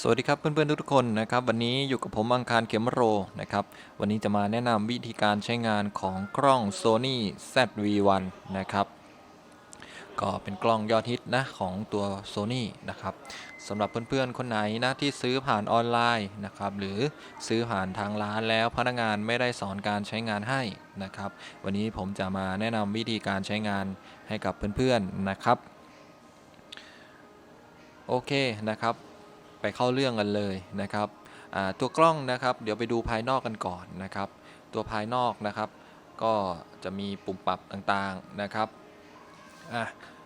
สวัสดีครับเพื่อนๆทุกๆคนนะครับวันนี้อยู่กับผมอังคารเขมโรนะครับวันนี้จะมาแนะนำวิธีการใช้งานของกล้อง Sony ZV-1 นะครับก็เป็นกล้องยอดฮิตนะของตัว Sony นะครับสำหรับเพื่อนๆคนไหนนะที่ซื้อผ่านออนไลน์นะครับหรือซื้อผ่านทางร้านแล้วพนักงานไม่ได้สอนการใช้งานให้นะครับวันนี้ผมจะมาแนะนำวิธีการใช้งานให้กับเพื่อนๆนะครับโอเคนะครับ ไปเข้าเรื่องกันเลยนะครับตัวกล้องนะครับ เดี๋ยวไปดูภายนอกกันก่อนนะครับ ตัวภายนอกนะครับ ก็จะมีปุ่มปรับต่างๆนะครับอะ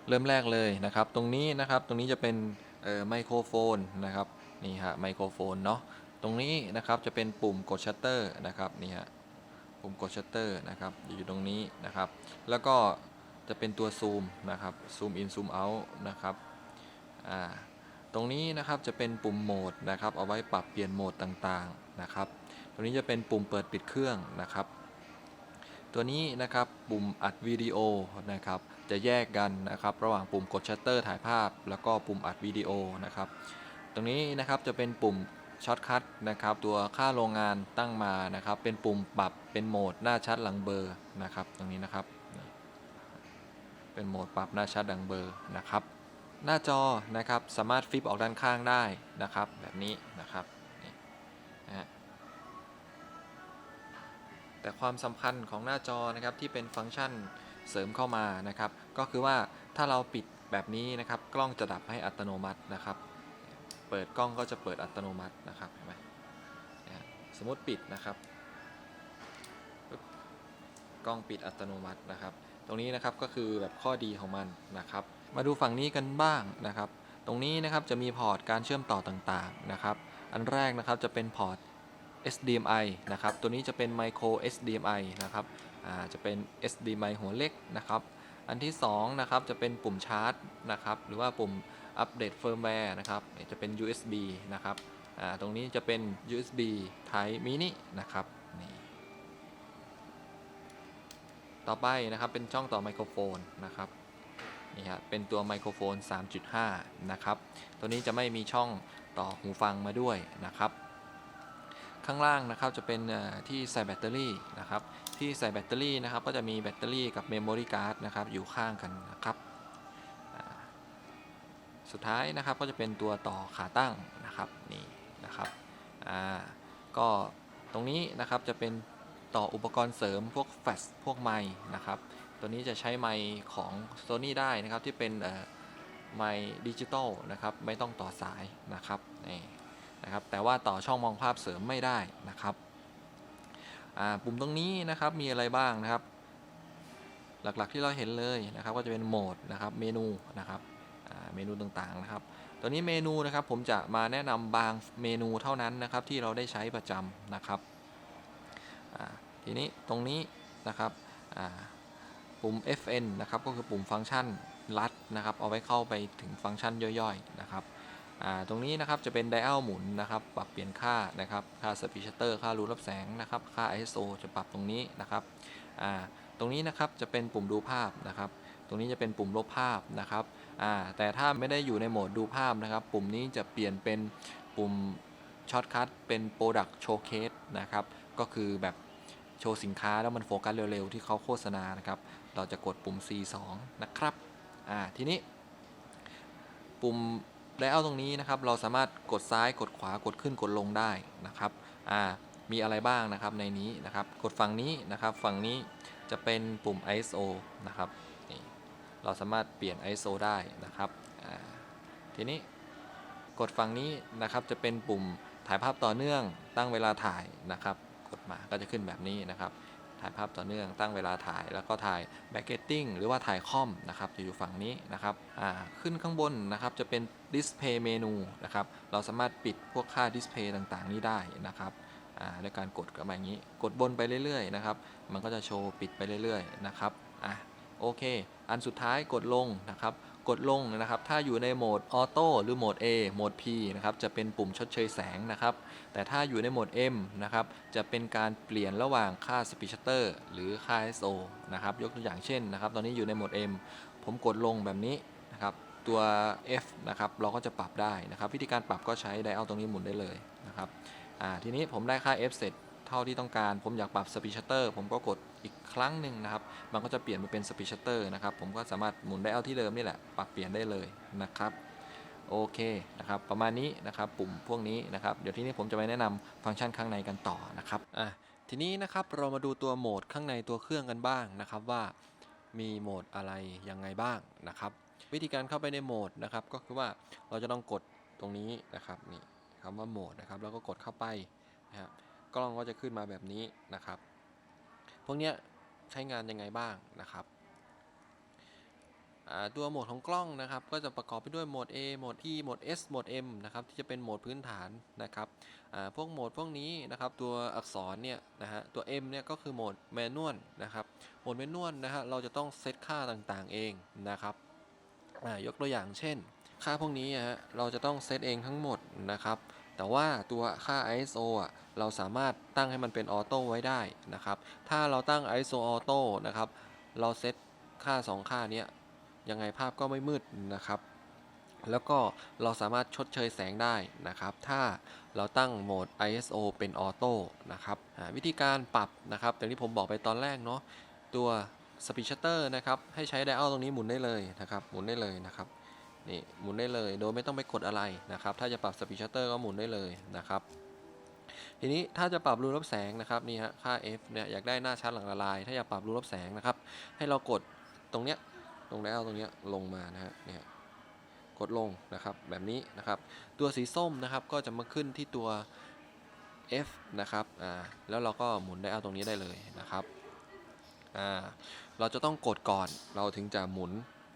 เริ่มแรกเลยนะครับ ตรงนี้นะครับตรงนี้จะเป็นไมโครโฟนนะครับนี่ฮะไมโครโฟนเนาะตรงนี้นะครับจะเป็นปุ่มกดชัตเตอร์นะครับนี่ฮะปุ่มกดชัตเตอร์นะครับอยู่ตรงนี้นะครับ แล้วก็จะเป็นตัวซูมนะครับซูมอินซูมเอาท์นะครับอ่า ตรงนี้นะครับจะเป็นปุ่มโหมดนะครับเอาไว้ปรับเปลี่ยนโหมดต่างๆนะครับ ตรงนี้จะเป็นปุ่มเปิดปิดเครื่องนะครับ ตัวนี้นะครับปุ่มอัดวิดีโอนะครับจะแยกกันนะครับ ระหว่างปุ่มกดชัตเตอร์ถ่ายภาพ แล้วก็ปุ่มอัดวิดีโอนะครับ ตรงนี้นะครับจะเป็นปุ่มช็อตคัทนะครับตัวค่าโรงงานตั้งมานะครับ เป็นปุ่มปรับเป็นโหมดหน้าชัดหลังเบอร์นะครับ ตรงนี้นะครับนี่เป็นโหมดปรับหน้าชัดหลังเบอร์นะครับ หน้าจอนะครับสามารถฟลิปออกด้านข้างได้นะครับ แบบนี้นะครับนะแต่ความสำคัญของหน้าจอนะครับที่เป็นฟังก์ชันเสริมเข้ามานะครับ ก็คือว่าถ้าเราปิดแบบนี้นะครับ กล้องจะดับให้อัตโนมัตินะครับ เปิดกล้องก็จะเปิดอัตโนมัตินะครับเห็นไหมสมมติปิดนะครับกล้องปิดอัตโนมัตินะครับ ตรงนี้นะครับก็คือแบบข้อดีของมันนะครับ มาดูฝั่งนี้กันบ้างนะครับ ตรงนี้นะครับจะมีพอร์ตการเชื่อมต่อต่างๆนะครับ อันแรกนะครับจะเป็นพอร์ต SDMI นะครับ ตัวนี้จะเป็น Micro SDMI นะครับจะเป็น SDMI หัวเล็กนะครับ อันที่2นะครับจะเป็นปุ่มชาร์จนะครับ หรือว่าปุ่มอัปเดตเฟิร์มแวร์นะครับ จะเป็น USB นะครับ ตรงนี้จะเป็น USB Type Mini นะครับนี่ต่อไปนะครับเป็นช่องต่อไมโครโฟนนะครับ นี่ฮะเป็นตัวไมโครโฟน 3.5 นะครับ ตัวนี้จะไม่มีช่องต่อหูฟังมาด้วยนะครับ ข้างล่างนะครับจะเป็นที่ใส่แบตเตอรี่นะครับ ที่ใส่แบตเตอรี่นะครับ ก็จะมีแบตเตอรี่กับเมมโมรี่การ์ดนะครับอยู่ข้างกันนะครับ สุดท้ายนะครับก็จะเป็นตัวต่อขาตั้งนะครับนี่นะครับอ่าก็ตรงนี้นะครับจะเป็นต่ออุปกรณ์เสริมพวกแฟลชพวกไมค์นะครับ ตัวนี้จะใช้ไมค์ของ Sony ได้นะครับที่เป็นไมค์ดิจิตอลนะครับไม่ต้องต่อสายนะครับนี่นะครับแต่ว่าต่อช่องมองภาพเสริมไม่ได้นะครับปุ่มตรงนี้นะครับมีอะไรบ้างนะครับ หลักๆที่เราเห็นเลยนะครับก็จะเป็นโหมดนะครับเมนูนะครับเมนูต่างๆนะครับตัวนี้เมนูนะครับผมจะมาแนะนำบางเมนูเท่านั้นนะครับที่เราได้ใช้ประจำนะครับทีนี้ตรงนี้นะครับ ปุ่ม FN นะครับก็คือปุ่มฟังก์ชันลัดนะครับเอาไว้เข้าไปถึงฟังก์ชันย่อยๆนะครับตรงนี้นะครับจะเป็นไดอัลหมุนนะครับปรับเปลี่ยนค่านะครับค่าสปีชเตอร์ค่ารูรับแสงนะครับค่า ISO จะปรับตรงนี้นะครับตรงนี้นะครับจะเป็นปุ่มดูภาพนะครับ ตรงนี้จะเป็นปุ่มลบภาพนะครับแต่ถ้าไม่ได้อยู่ในโหมดดูภาพนะครับ ปุ่มนี้จะเปลี่ยนเป็นปุ่มช็อตคัทเป็น Product Showcase นะครับก็คือแบบโชว์สินค้าแล้วมันโฟกัสเร็วๆ ที่เขาโฆษณานะครับ เราจะกดปุ่ม C2 นะครับ อ่า ทีนี้ ปุ่มไดอัลตรงนี้นะครับ เราสามารถกดซ้าย กดขวา กดขึ้น กดลงได้นะครับ อ่า มีอะไรบ้างนะครับในนี้นะครับ กดฝั่งนี้นะครับ ฝั่งนี้จะเป็นปุ่ม ISO นะครับ นี่ เราสามารถเปลี่ยน ISO ได้นะครับ อ่า ทีนี้ กดฝั่งนี้นะครับ จะเป็นปุ่มถ่ายภาพต่อเนื่อง ตั้งเวลาถ่ายนะครับ กดมา ก็จะขึ้นแบบนี้นะครับ ถ่ายภาพต่อเนื่อง ตั้งเวลาถ่าย แล้วก็ถ่ายแบ็กเกตติ้งหรือว่าถ่ายคอมนะครับจะอยู่ฝั่งนี้นะครับขึ้นข้างบนนะครับจะเป็นดิสเพย์เมนูนะครับเราสามารถปิดพวกค่าดิสเพย์ต่างๆ นี้ได้นะครับด้วยการกดกับอย่างนี้ กดบนไปเรื่อยๆนะครับมันก็จะโชว์ปิดไปเรื่อยๆนะครับอะโอเค อันสุดท้ายกดลงนะครับ กดลงนะครับถ้าอยู่ในโหมดออโต้หรือโหมด A โหมด P นะครับจะเป็นปุ่มชดเชยแสงนะครับแต่ถ้าอยู่ในโหมด M นะครับจะเป็นการเปลี่ยนระหว่างค่า Speed Shutter หรือค่า ISO นะครับยกตัวอย่างเช่นนะครับตอนนี้อยู่ในโหมด M ผมกดลงแบบนี้นะครับตัว F นะครับเราก็จะปรับได้นะครับวิธีการปรับก็ใช้ไดอัลตรงนี้หมุนได้เลยนะครับทีนี้ผมได้ค่า F เสร็จเท่าที่ต้องการ ผมอยากปรับสปีชัตเตอร์ผมก็กด อีกครั้งหนึ่งนะครับ มันก็จะเปลี่ยนมาเป็นสปีชเตอร์นะครับ ผมก็สามารถหมุนไดเอัลที่เดิมนี่แหละ ปรับเปลี่ยนได้เลยนะครับโอเคนะครับ ประมาณนี้นะครับ ปุ่มพวกนี้นะครับ เดี๋ยวทีนี้ผมจะไปแนะนำฟังก์ชันข้างในกันต่อนะครับอะทีนี้นะครับเรามาดูตัวโหมดข้างในตัวเครื่องกันบ้างนะครับว่ามีโหมดอะไรยังไงบ้างนะครับ วิธีการเข้าไปในโหมดนะครับ ก็คือว่าเราจะต้องกดตรงนี้นะครับนี่คำว่าโหมดนะครับ แล้วก็กดเข้าไปนะครับกล้องก็จะขึ้นมาแบบนี้นะครับ วกเนี้ยใช้งานยังไงบ้างนะครับตัวโหมดของกล้องนะครับก็จะประกอบไปด้วยโหมด A โหมด P โหมด S โหมด M นะครับที่จะเป็นโหมดพื้นฐานนะครับพวกโหมดพวกนี้นะครับตัวอักษรเนี่ยนะฮะตัว M เนี่ยก็คือโหมดแมนนวลนะครับโหมดแมนนวลนะฮะเราจะต้องเซตค่าต่างๆเองนะครับยกตัวอย่างเช่น ค่าพวกนี้อะฮะเราจะต้องเซตเองทั้งหมดนะครับ แต่ว่าตัวค่า ISO อะเราสามารถตั้งให้มันเป็นออโต้ไว้ได้นะครับ ถ้าเราตั้ง ISO ออโต้นะครับ เราเซตค่า 2 ค่านี้ยังไงภาพก็ไม่มืดนะครับ แล้วก็เราสามารถชดเชยแสงได้นะครับ ถ้าเราตั้งโหมด ISO เป็นออโต้นะครับวิธีการปรับนะครับอย่างที่ผมบอกไปตอนแรกเนาะตัว Speed Shutter นะครับ ให้ใช้ไดอัลตรงนี้หมุนได้เลยนะครับ หมุนได้เลยนะครับ นี่หมุนได้เลยโดยไม่ต้องไปกดอะไรนะครับ ถ้าจะปรับ Speed Shutter ก็หมุนได้เลยนะครับทีนี้ถ้าจะปรับรูรับแสงนะครับนี่ฮะค่า f เนี่ยอยากได้หน้าชัดหลังละลาย ถ้าอยากปรับรูรับแสงนะครับ ให้เรากดตรงเนี้ยตรงแล้วตรงเนี้ยลงมานะฮะเนี่ยกดลงนะครับแบบนี้นะครับ ตัวสีส้มนะครับก็จะมาขึ้นที่ตัว F นะครับอ่าแล้วเราก็หมุนได้เอาตรงนี้ได้เลยนะครับอ่าเราจะต้องกดก่อนเราถึงจะหมุน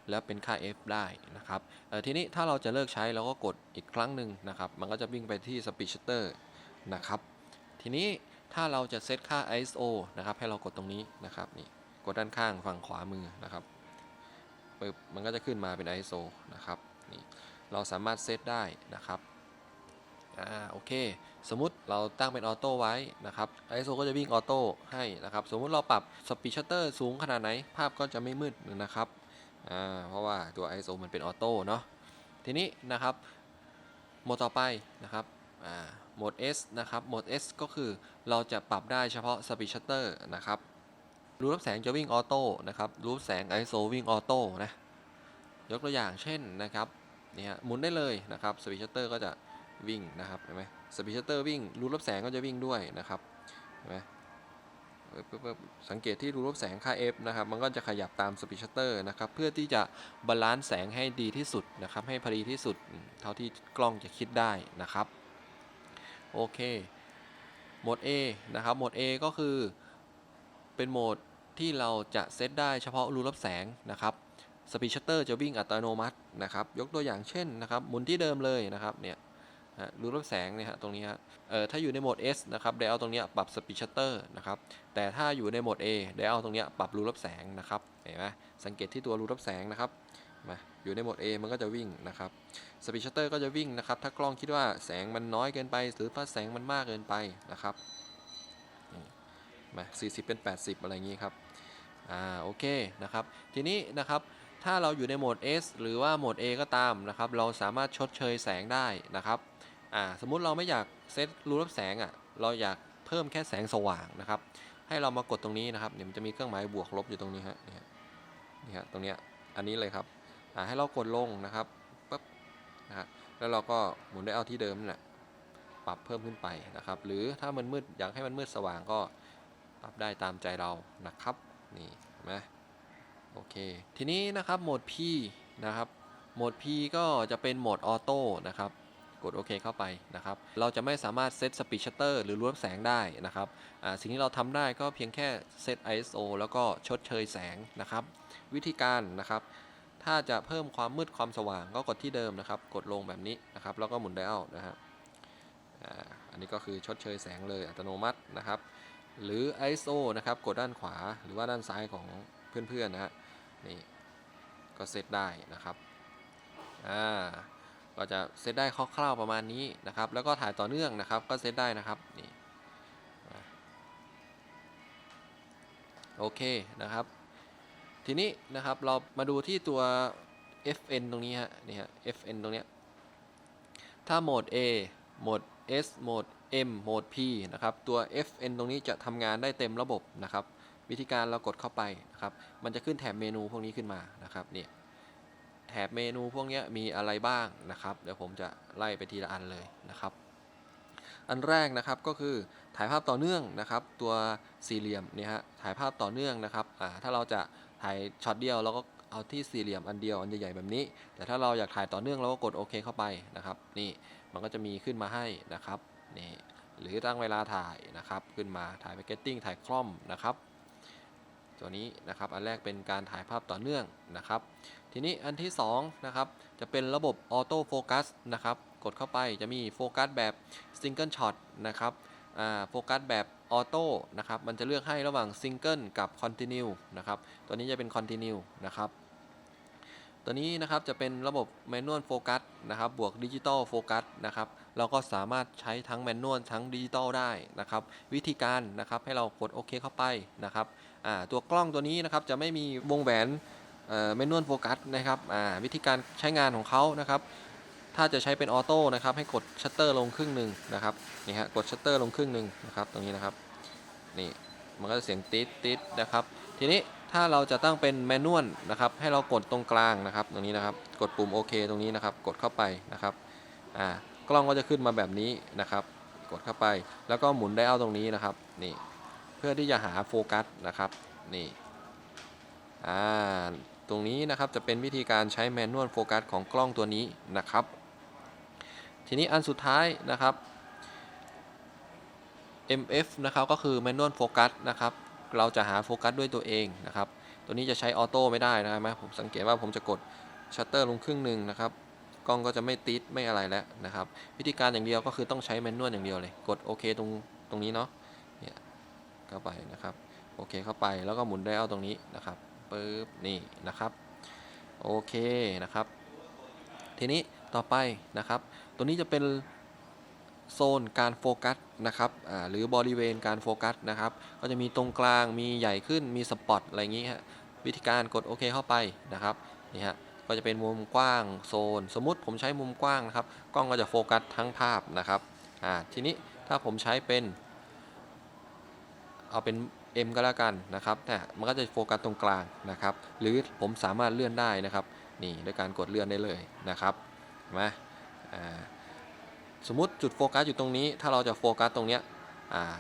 แล้วเป็นค่า F ได้นะครับทีนี้ถ้าเราจะเลิกใช้เราก็กดอีกครั้งหนึ่งนะครับ มันก็จะวิ่งไปที่ Speed Shutter นะครับ ทีนี้ถ้าเราจะเซตค่า ISO นะครับให้เรากดตรงนี้นะครับนี่กดด้านข้างฝั่งขวามือนะครับปึ๊บมันก็จะขึ้นมาเป็น ISO นะครับนี่เราสามารถเซตได้นะครับอ่าโอเค สมมุติเราตั้งเป็นออโต้ไว้นะครับ ISO ก็จะวิ่งออโต้ให้นะครับ สมมุติเราปรับสปีดชัตเตอร์สูงขนาดไหน ภาพก็จะไม่มืดนะครับ อ่าเพราะว่าตัว ISO มันเป็นออโต้เนาะทีนี้นะครับโหมดต่อไปนะครับอ่าโหมด S นะครับโหมด S ก็คือเราจะปรับได้เฉพาะสปีดชัตเตอร์นะครับรูรับแสงจะวิ่งออโต้นะครับรูรับแสง ISO วิ่งออโต้นะยกตัวอย่างเช่นนะครับนี่ยหมุนได้เลยนะครับสปีดชัตเตอร์ก็จะวิ่งนะครับเห็นไหมสปีดชัตเตอร์วิ่งรูรับแสงก็จะวิ่งด้วยนะครับเห็นไหม สังเกตที่รูรับแสงค่า f นะครับมันก็จะขยับตามสปีชัตเตอร์นะครับเพื่อที่จะบาลานซ์แสงให้ดีที่สุดนะครับให้พอดีที่สุดเท่าที่กล้องจะคิดได้นะครับโอเคโหมด A นะครับโหมด A ก็คือเป็นโหมดที่เราจะเซตได้เฉพาะรูรับแสงนะครับสปีชัตเตอร์จะวิ่งอัตโนมัตินะครับยกตัวอย่างเช่นนะครับหมุนที่เดิมเลยนะครับเนี่ย ฮะรูรับแสงเนี่ยฮะตรงนี้ฮะเอ่อถ้าอยู่ในโหมด S นะครับไดเอัลตรงนี้ปรับสปีดชัตเตอร์นะครับแต่ถ้าอยู่ในโหมด A ไดเอัลตรงนี้ปรับรูรับแสงนะครับเห็นไหมสังเกตที่ตัวรูรับแสงนะครับมาอยู่ในโหมด A มันก็จะวิ่งนะครับสปีดชัตเตอร์ก็จะวิ่งนะครับถ้ากล้องคิดว่าแสงมันน้อยเกินไป หรือถ้าแสงมันมากเกินไปนะครับมา40 เป็น 80 อะไรอย่างนี้ครับอ่าโอเคนะครับทีนี้นะครับถ้าเราอยู่ในโหมด S หรือว่าโหมด A ก็ตามนะครับเราสามารถชดเชยแสงได้นะครับ อ่าสมมุติเราไม่อยากเซตรูรับแสงอะเราอยากเพิ่มแค่แสงสว่างนะครับ ให้เรามากดตรงนี้นะครับเดี๋ยวมันจะมีเครื่องหมายบวกลบอยู่ตรงนี้ฮะนี่ฮะนี่ฮะตรงเนี้ยอันนี้เลยครับอ่าให้เรากดลงนะครับปั๊บนะฮะแล้วเราก็หมุนได้เอาที่เดิมนั่นแหละปรับเพิ่มขึ้นไปนะครับ หรือถ้ามันมืดอยากให้มันมืดสว่างก็ปรับได้ตามใจเรานะครับนี่เห็นไหมโอเค ทีนี้นะครับโหมด P นะครับโหมด P ก็จะเป็นโหมดออโต้นะครับ กดโอเคเข้าไปนะครับ เราจะไม่สามารถเซตสปีดชัตเตอร์หรือรวบแสงได้นะครับสิ่งที่เราทำได้ก็เพียงแค่เซต ISO แล้วก็ชดเชยแสงนะครับ วิธีการนะครับ ถ้าจะเพิ่มความมืดความสว่างก็กดที่เดิมนะครับ กดลงแบบนี้นะครับ แล้วก็หมุนไดอัลนะครับอันนี้ก็คือชดเชยแสงเลยอัตโนมัตินะครับ หรือ ISO นะครับ กดด้านขวาหรือว่าด้านซ้ายของเพื่อนๆนะฮะนี่ก็เซตได้นะครับ อ่า ก็จะเซตได้คร่าวๆประมาณนี้นะครับ แล้วก็ถ่ายต่อเนื่องนะครับ ก็เซตได้นะครับนี่โอเคนะครับ ทีนี้นะครับเรามาดูที่ตัว FN ตรงนี้ฮะนี่ฮะ FN ตรงเนี้ยถ้าโหมด A โหมด S โหมด M โหมด P นะครับตัว FN ตรงนี้จะทำงานได้เต็มระบบนะครับ วิธีการเรากดเข้าไปนะครับ มันจะขึ้นแถบเมนูพวกนี้ขึ้นมานะครับเนี่ย ถบเมนูพวกนี้มีอะไรบ้างนะครับ เดี๋ยวผมจะไล่ไปทีละอันเลยนะครับ อันแรกนะครับก็คือถ่ายภาพต่อเนื่องนะครับ ตัวสี่เหลี่ยมเนี่ยฮะถ่ายภาพต่อเนื่องนะครับอ่าถ้าเราจะถ่ายช็อตเดียวเราก็เอาที่สี่เหลี่ยมอันเดียวอันใหญ่ๆแบบนี้ แต่ถ้าเราอยากถ่ายต่อเนื่องเราก็กดโอเคเข้าไปนะครับ นี่มันก็จะมีขึ้นมาให้นะครับนี่หรือตั้งเวลาถ่ายนะครับ ขึ้นมาถ่ายแพคเกจติ้งถ่ายคล่อมนะครับ ตัวนี้นะครับอันแรกเป็นการถ่ายภาพต่อเนื่องนะครับ ทีนี้อันที่2นะครับจะเป็นระบบออโต้โฟกัสนะครับกดเข้าไปจะมีโฟกัสแบบซิงเกิลช็อตนะครับโฟกัสแบบออโต้นะครับมันจะเลือกให้ระหว่างซิงเกิลกับคอนติเนียนะครับตัวนี้จะเป็นคอนติเนียนะครับตัวนี้นะครับจะเป็นระบบแมนนวลโฟกัสนะครับบวกดิจิตอลโฟกัสนะครับเราก็สามารถใช้ทั้งแมนนวลทั้งดิจิตอลได้นะครับวิธีการนะครับให้เรากดโอเคเข้าไปนะครับตัวกล้องตัวนี้นะครับจะไม่มีวงแหวน เมนนวลโฟกัสนะครับวิธีการใช้งานของเขานะครับ ถ้าจะใช้เป็นออโต้นะครับให้กดชัตเตอร์ลงครึ่งหนึ่งนะครับนี่ฮะกดชัตเตอร์ลงครึ่งหนึ่งนะครับตรงนี้นะครับนี่มันก็จะเสียงติดติดนะครับ ทีนี้ถ้าเราจะตั้งเป็นแมนนวลนะครับ ให้เรากดตรงกลางนะครับ ตรงนี้นะครับ กดปุ่มโอเคตรงนี้นะครับ กดเข้าไปนะครับอ่ากล้องก็จะขึ้นมาแบบนี้นะครับ กดเข้าไปแล้วก็หมุนได้เอาตรงนี้นะครับนี่เพื่อที่จะหาโฟกัสนะครับนี่อ่า ตรงนี้นะครับจะเป็นวิธีการใช้แมนนวลโฟกัสของกล้องตัวนี้นะครับ ทีนี้อันสุดท้ายนะครับ MF นะครับก็คือ Manual Focus นะครับ เราจะหาโฟกัสด้วยตัวเองนะครับ ตัวนี้จะใช้ออโต้ไม่ได้นะครับผมสังเกตว่าผมจะกดชัตเตอร์ลงครึ่งหนึ่งนะครับ กล้องก็จะไม่ติดไม่อะไรแล้วนะครับ วิธีการอย่างเดียวก็คือต้องใช้แมนนวลอย่างเดียวเลย กดโอเคตรงตรงนี้เนาะ เนี่ยเข้าไปนะครับ โอเคเข้าไปแล้วก็หมุนได้เอาตรงนี้นะครับ ปึ๊บนี่นะครับโอเคนะครับ ทีนี้ต่อไปนะครับ ตัวนี้จะเป็นโซนการโฟกัสนะครับหรือบริเวณการโฟกัสนะครับ ก็จะมีตรงกลางมีใหญ่ขึ้นมีสปอตอะไรอย่างนี้ฮะวิธีการกดโอเคเข้าไปนะครับนี่ฮะก็จะเป็นมุมกว้างโซน สมมุติผมใช้มุมกว้างนะครับ กล้องก็จะโฟกัสทั้งภาพนะครับทีนี้ถ้าผมใช้เป็น เอาเป็น M ก็แล้วกันนะครับแต่มันก็จะโฟกัสตรงกลางนะครับ หรือผมสามารถเลื่อนได้นะครับนี่ด้วยการกดเลื่อนได้เลยนะครับมาสมมุติจุดโฟกัสอยู่ตรงนี้ ถ้าเราจะโฟกัสตรงเนี้ย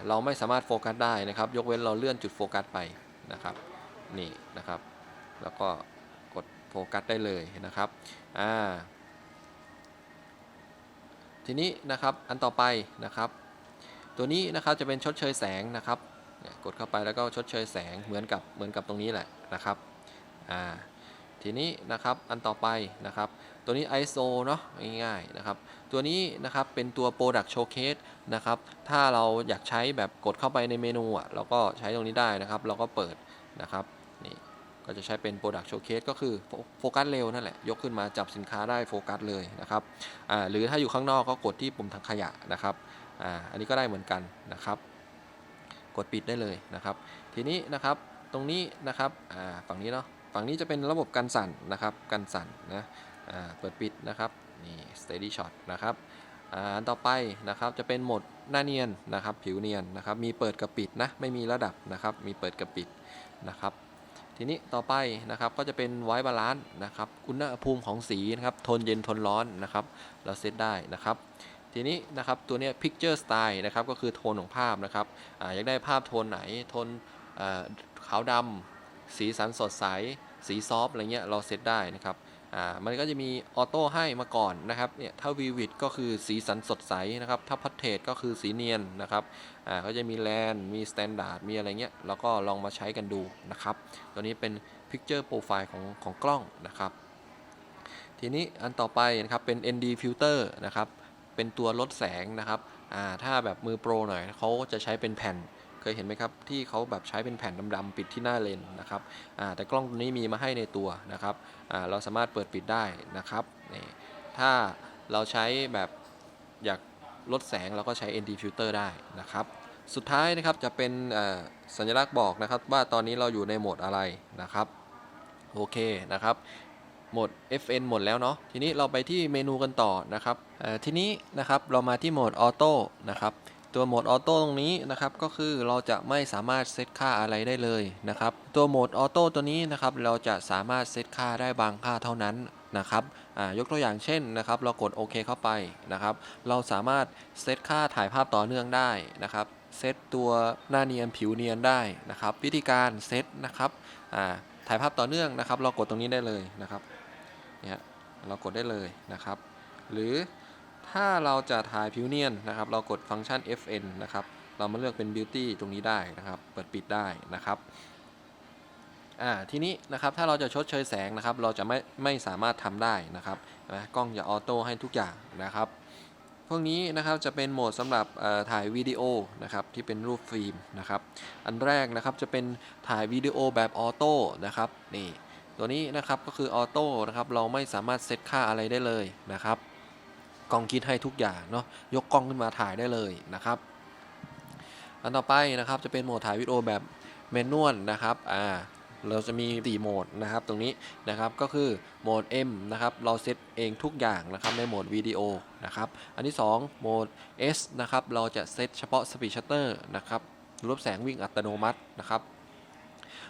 เราไม่สามารถโฟกัสได้นะครับ ยกเว้นเราเลื่อนจุดโฟกัสไปนะครับนี่นะครับ แล้วก็กดโฟกัสได้เลยนะครับอ่าทีนี้นะครับอันต่อไปนะครับ ตัวนี้นะครับจะเป็นชดเชยแสงนะครับ เนี่ยกดเข้าไปแล้วก็ชดเชยแสงเหมือนกับเหมือนกับตรงนี้แหละนะครับอ่าทีนี้นะครับอันต่อไปนะครับ ตัวนี้ ISO เนาะง่ายๆนะครับ ตัวนี้นะครับเป็นตัว Product Showcase นะครับ ถ้าเราอยากใช้แบบกดเข้าไปในเมนูอะเราก็ใช้ตรงนี้ได้นะครับ เราก็เปิดนะครับนี่ก็จะใช้เป็น Product Showcase ก็คือโฟโฟกัสเร็วนั่นแหละ ยกขึ้นมาจับสินค้าได้โฟกัสเลยนะครับอ่าหรือถ้าอยู่ข้างนอกก็กดที่ปุ่มทางขยะนะครับอ่าอันนี้ก็ได้เหมือนกันนะครับ กดปิดได้เลยนะครับ ทีนี้นะครับตรงนี้นะครับฝั่งนี้เนาะฝั่งนี้จะเป็นระบบกันสั่นนะครับกันสั่นนะเปิดปิดนะครับนี่ steady shot นะครับอันต่อไปนะครับจะเป็นโหมดหน้าเนียนนะครับผิวเนียนนะครับมีเปิดกับปิดนะไม่มีระดับนะครับมีเปิดกับปิดนะครับทีนี้ต่อไปนะครับก็จะเป็นไวบาลานซ์นะครับอุณหภูมิของสีนะครับทนเย็นทนร้อนนะครับเราเซตได้นะครับ ทีนี้นะครับตัวนี้ picture style นะครับก็คือโทนของภาพนะครับออยากได้ภาพโทนไหนโทนขาวดำสีสันสดใส สีซอฟอะไรเงี้ยเราเซตได้นะครับมันก็จะมีออโต้ให้มาก่อนนะครับเนี่ยถ้า Vivid ก็คือสีสันสดใสนะครับถ้า Portrait ก็คือสีเนียนนะครับอ่าก็จะมีแลนมี Standard มีอะไรเงี้ยแล้วก็ลองมาใช้กันดูนะครับตัวนี้เป็น Picture Profile ของของกล้องนะครับ ทีนี้อันต่อไปนะครับเป็น ND Filter นะครับ เป็นตัวลดแสงนะครับอ่าถ้าแบบมือโปรหน่อยเขาจะใช้เป็นแผ่นเคยเห็นไหมครับที่เขาแบบใช้เป็นแผ่นดำๆปิดที่หน้าเลนส์นะครับอ่าแต่กล้องตัวนี้มีมาให้ในตัวนะครับอ่าเราสามารถเปิดปิดได้นะครับนี่ถ้าเราใช้แบบอยากลดแสงเราก็ใช้ ND filter ได้นะครับสุดท้ายนะครับจะเป็นสัญลักษณ์บอกนะครับว่าตอนนี้เราอยู่ในโหมดอะไรนะครับโอเคนะครับ หมด FN หมดแล้วเนาะทีนี้เราไปที่เมนูกันต่อนะครับทีนี้นะครับเรามาที่โหมดออโต้นะครับตัวโหมดออโต้ตรงนี้นะครับก็คือเราจะไม่สามารถเซตค่าอะไรได้เลยนะครับตัวโหมดออโต้ตัวนี้นะครับเราจะสามารถเซตค่าได้บางค่าเท่านั้นนะครับยกตัวอย่างเช่นนะครับเรากดโอเคเข้าไปนะครับเราสามารถเซตค่าถ่ายภาพต่อเนื่องได้นะครับเซตตัวหน้าเนียนผิวเนียนได้นะครับวิธีการเซตนะครับถ่ายภาพต่อเนื่องนะครับ เรากดตรงนี้ได้เลยนะครับ เนี่ยเรากดได้เลยนะครับ หรือถ้าเราจะถ่ายผิวเนียนนะครับ เรากดฟังก์ชัน fn นะครับ เรามาเลือกเป็น beauty ตรงนี้ได้นะครับ เปิดปิดได้นะครับอ่าทีนี้นะครับถ้าเราจะชดเชยแสงนะครับ เราจะไม่ไม่สามารถทำได้นะครับนะกล้องจะออโต้ให้ทุกอย่างนะครับ พวกนี้นะครับจะเป็นโหมดสำหรับถ่ายวิดีโอนะครับที่เป็นรูปฟิล์มนะครับ อันแรกนะครับจะเป็นถ่ายวิดีโอแบบออโต้นะครับนี่ ตัวนี้นะครับก็คือออโต้นะครับเราไม่สามารถเซตค่าอะไรได้เลยนะครับกล้องคิดให้ทุกอย่างเนาะยกกล้องขึ้นมาถ่ายได้เลยนะครับ อันต่อไปนะครับจะเป็นโหมดถ่ายวิดีโอแบบเมนวลนะครับอ่าเราจะมี4โหมดนะครับตรงนี้นะครับก็คือโหมด M นะครับเราเซตเองทุกอย่างนะครับในโหมดวิดีโอนะครับอันที่ 2 โหมด S นะครับเราจะเซตเฉพาะ Speed Shutter นะครับรูปแสงวิ่งอัตโนมัตินะครับ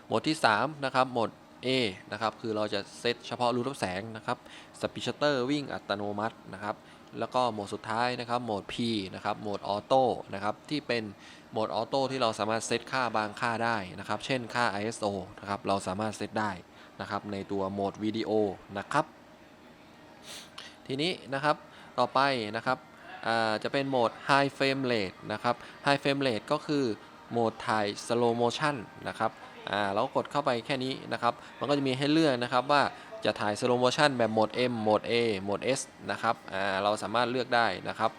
โหมดที่3นะครับโหมด A นะครับ คือเราจะเซตเฉพาะรูรับแสงนะครับสปีชเตอร์วิ่งอัตโนมัตินะครับ แล้วก็โหมดสุดท้ายนะครับ โหมด P นะครับ โหมดออโต้นะครับ ที่เป็นโหมดออโต้ที่เราสามารถเซตค่าบางค่าได้นะครับ เช่นค่า ISO นะครับ เราสามารถเซตได้นะครับ ในตัวโหมดวิดีโอนะครับ ทีนี้นะครับ ต่อไปนะครับจะเป็นโหมด High Frame Rate นะครับ High Frame Rate ก็คือโหมดถ่าย Slow Motion นะครับ อ่าเรากดเข้าไปแค่นี้นะครับ มันก็จะมีให้เลือกนะครับว่าจะถ่าย slow motion แบบโหมด M โหมด A โหมด S นะครับอ่าเราสามารถเลือกได้นะครับ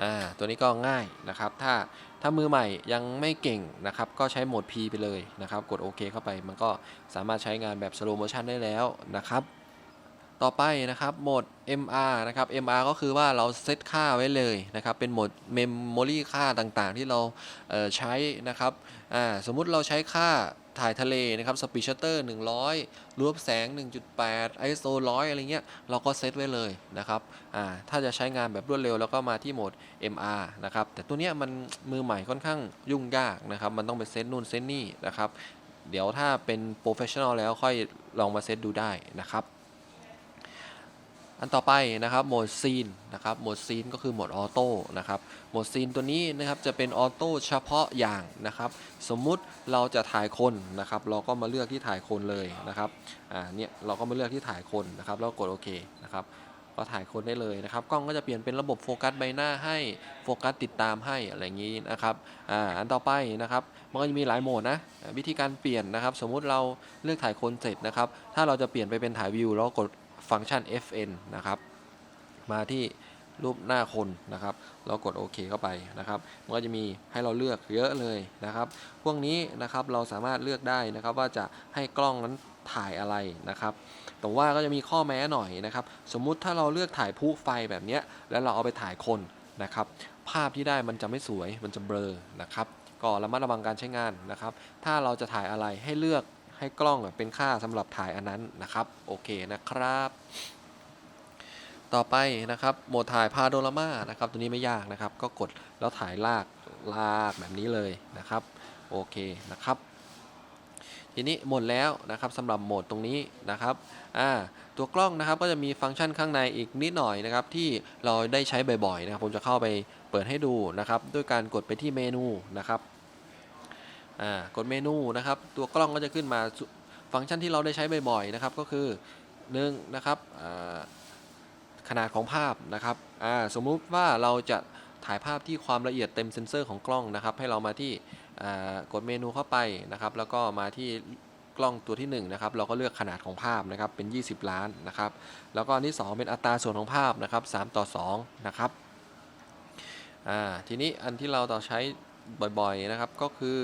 อ่าตัวนี้ก็ง่ายนะครับ ถ้าถ้ามือใหม่ยังไม่เก่งนะครับ ก็ใช้โหมด P ไปเลยนะครับ กดโอเคเข้าไป มันก็สามารถใช้งานแบบ slow motion ได้แล้วนะครับ ต่อไปนะครับโหมด MR นะครับ MR ก็คือว่าเราเซตค่าไว้เลยนะครับ เป็นโหมด Memory ค่าต่างๆ ที่เราเใช้นะครับสมมุติเราใช้ค่าถ่ายทะเลนะครับ Speed Shutter 100 รูปแสง 1.8 ISO 100 อะไรเงี้ย เราก็เซตไว้เลยนะครับ อ่า ถ้าจะใช้งานแบบรวดเร็ว แล้วก็มาที่โหมด MR นะครับ แต่ตัวเนี้ยมันมือใหม่ค่อนข้างยุ่งยากนะครับ มันต้องไปเซตนู่นเซตนี่นะครับ เดี๋ยวถ้าเป็นโปรเฟชชั่นอลแล้วค่อยลองมาเซตดูได้นะครับ อันต่อไปนะครับโหมดซีนนะครับโหมดซีนก็คือโหมดออโต้นะครับโหมดซีนตัวนี้นะครับจะเป็นออโต้เฉพาะอย่างนะครับสมมุติเราจะถ่ายคนนะครับเราก็มาเลือกที่ถ่ายคนเลยนะครับอ่าเนี่ยเราก็มาเลือกที่ถ่ายคนนะครับแล้วกดโอเคนะครับก็ถ่ายคนได้เลยนะครับกล้องก็จะเปลี่ยนเป็นระบบโฟกัสใบหน้าให้โฟกัสติดตามให้อะไรอย่างนี้นะครับอ่าอันต่อไปนะครับมันก็จะมีหลายโหมดนะวิธีการเปลี่ยนนะครับ สมมุติเราเลือกถ่ายคนเสร็จนะครับถ้าเราจะเปลี่ยนไปเป็นถ่ายวิวเรากด ฟังก์ชัน fn นะครับ มาที่รูปหน้าคนนะครับแล้วกดโอเคเข้าไปนะครับมันก็จะมีให้เราเลือกเยอะเลยนะครับ พวกนี้นะครับเราสามารถเลือกได้นะครับว่าจะให้กล้องนั้นถ่ายอะไรนะครับ แต่ว่าก็จะมีข้อแม้หน่อยนะครับ สมมุติถ้าเราเลือกถ่ายผู้ไฟแบบนี้แล้วเราเอาไปถ่ายคนนะครับ ภาพที่ได้มันจะไม่สวยมันจะเบลอนะครับ ก็ระมัดระวังการใช้งานนะครับ ถ้าเราจะถ่ายอะไรให้เลือก ให้กล้องเป็นค่าสำหรับถ่ายอันนั้นนะครับโอเคนะครับ ต่อไปนะครับโหมดถ่ายพาโดรามานะครับตัวนี้ไม่ยากนะครับ ก็กดแล้วถ่ายลากลากแบบนี้เลยนะครับโอเคนะครับ ทีนี้หมดแล้วนะครับสำหรับโหมดตรงนี้นะครับอ่าตัวกล้องนะครับก็จะมีฟังก์ชันข้างในอีกนิดหน่อยนะครับที่เราได้ใช้บ่อยๆนะครับผมจะเข้าไปเปิดให้ดูนะครับ ด้วยการกดไปที่เมนูนะครับ อ่ากดเมนูนะครับ ตัวกล้องก็จะขึ้นมาฟังก์ชันที่เราได้ใช้บ่อยๆนะครับ ก็คือหนึ่งนะครับขนาดของภาพนะครับสมมุติว่าเราจะถ่ายภาพที่ความละเอียดเต็มเซ็นเซอร์ของกล้องนะครับ ให้เรามาที่กดเมนูเข้าไปนะครับ แล้วก็มาที่กล้องตัวที่1นะครับ เราก็เลือกขนาดของภาพนะครับ เป็น 20 ล้านนะครับ แล้วก็อันที่ 2 เป็นอัตราส่วนของภาพนะครับ3ต่อ2นะครับทีนี้อันที่เราต่อใช้บ่อยๆนะครับก็คือ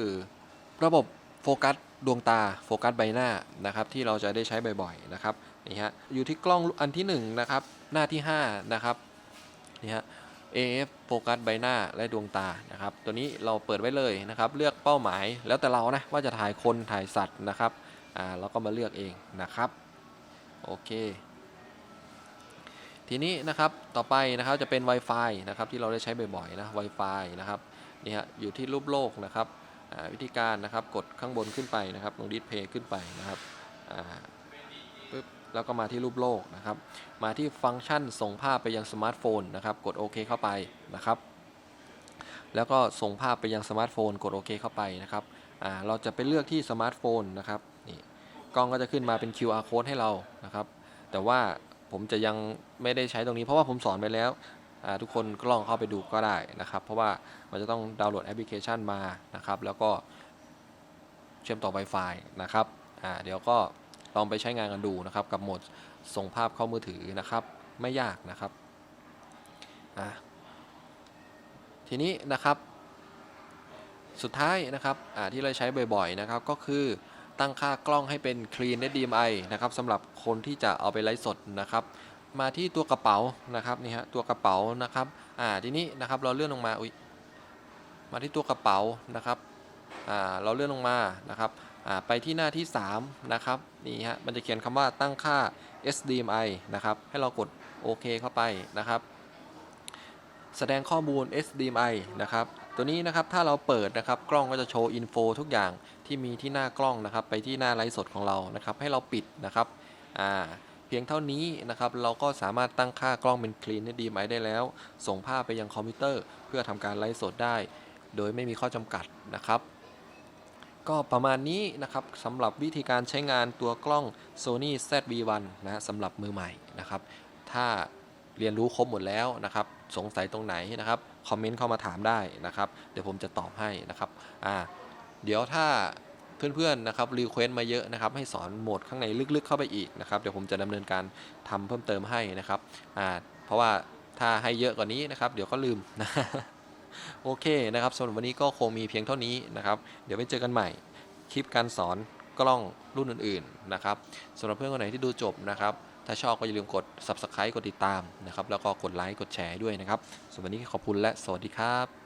ระบบโฟกัสดวงตาโฟกัสใบหน้านะครับที่เราจะได้ใช้บ่อยๆนะครับนี่ฮะอยู่ที่กล้องอันที่1นะครับหน้าที่5นะครับนี่ฮะ AF โฟกัสใบหน้าและดวงตานะครับตัวนี้เราเปิดไว้เลยนะครับ เลือกเป้าหมายแล้วแต่เรานะว่าจะถ่ายคนถ่ายสัตว์นะครับอ่าเราก็มาเลือกเองนะครับโอเค ทีนี้นะครับต่อไปนะครับจะเป็น Wi-Fi นะครับที่เราได้ใช้บ่อยๆนะ Wi-Fi นะครับนี่ฮะอยู่ที่รูปโลกนะครับ วิธีการนะครับกดข้างบนขึ้นไปนะครับตรงดิสเพย์ขึ้นไปนะครับปึ๊บแล้วก็มาที่รูปโลกนะครับ มาที่ฟังก์ชันส่งภาพไปยังสมาร์ทโฟนนะครับกดโอเคเข้าไปนะครับ แล้วก็ส่งภาพไปยังสมาร์ทโฟน กดโอเคเข้าไปนะครับเราจะไปเลือกที่สมาร์ทโฟนนะครับนี่กล้องก็จะขึ้นมาเป็น QR code ให้เรานะครับ แต่ว่าผมจะยังไม่ได้ใช้ตรงนี้เพราะว่าผมสอนไปแล้ว ทุกคนก็ลองเข้าไปดูก็ได้นะครับ เพราะว่ามันจะต้องดาวน์โหลดแอปพลิเคชันมานะครับ แล้วก็เชื่อมต่อ Wi-Fi นะครับเดี๋ยวก็ลองไปใช้งานกันดูนะครับกับโหมดส่งภาพเข้ามือถือนะครับ ไม่ยากนะครับทีนี้นะครับ สุดท้ายนะครับที่เราใช้บ่อยๆนะครับก็คือตั้งค่ากล้องให้เป็น Clean HDMI นะครับสำหรับคนที่จะเอาไปไลฟ์สดนะครับ มาที่ตัวกระเป๋านะครับนี่ฮะตัวกระเป๋านะครับอ่าทีนี้นะครับเราเลื่อนลงมาอุ้ยมาที่ตัวกระเป๋านะครับอ่าเราเลื่อนลงมานะครับอ่าไปที่หน้าที่3นะครับนี่ฮะมันจะเขียนคำว่าตั้งค่า SDMI นะครับให้เรากดโอเคเข้าไปนะครับ แสดงข้อมูล SDMI นะครับตัวนี้นะครับถ้าเราเปิดนะครับกล้องก็จะโชว์อินโฟทุกอย่างที่มีที่หน้ากล้องนะครับ ไปที่หน้าไลฟ์สดของเรานะครับ ให้เราปิดนะครับอ่า เพียงเท่านี้นะครับเราก็สามารถตั้งค่ากล้องเป็น Clean HDMI ได้แล้ว ส่งภาพไปยังคอมพิวเตอร์ เพื่อทำการไลฟ์สดได้ โดยไม่มีข้อจำกัดนะครับ ก็ประมาณนี้นะครับสำหรับวิธีการใช้งานตัวกล้อง Sony ZV-1 นะฮะสำหรับมือใหม่นะครับ ถ้าเรียนรู้ครบหมดแล้วนะครับ สงสัยตรงไหนนะครับ คอมเมนต์เข้ามาถามได้นะครับ เดี๋ยวผมจะตอบให้นะครับ อ่า เดี๋ยวถ้า เพื่อนๆนะครับรีเควสมาเยอะนะครับให้สอนโหมดข้างในลึกๆเข้าไปอีกนะครับเดี๋ยวผมจะดำเนินการทำเพิ่มเติมให้นะครับอ่าเพราะว่าถ้าให้เยอะกว่านี้นะครับ เดี๋ยวก็ลืมนะโอเคนะครับสำหรับวันนี้ก็คงมีเพียงเท่านี้นะครับ เดี๋ยวไปเจอกันใหม่ คลิปการสอนกล้องรุ่นอื่นๆนะครับสำหรับเพื่อนคนไหนที่ดูจบนะครับ ถ้าชอบก็อย่าลืมกด subscribe กดติดตามนะครับ แล้วก็กดไลค์กดแชร์ด้วยนะครับสำหรับวันนี้ขอบคุณและสวัสดีครับ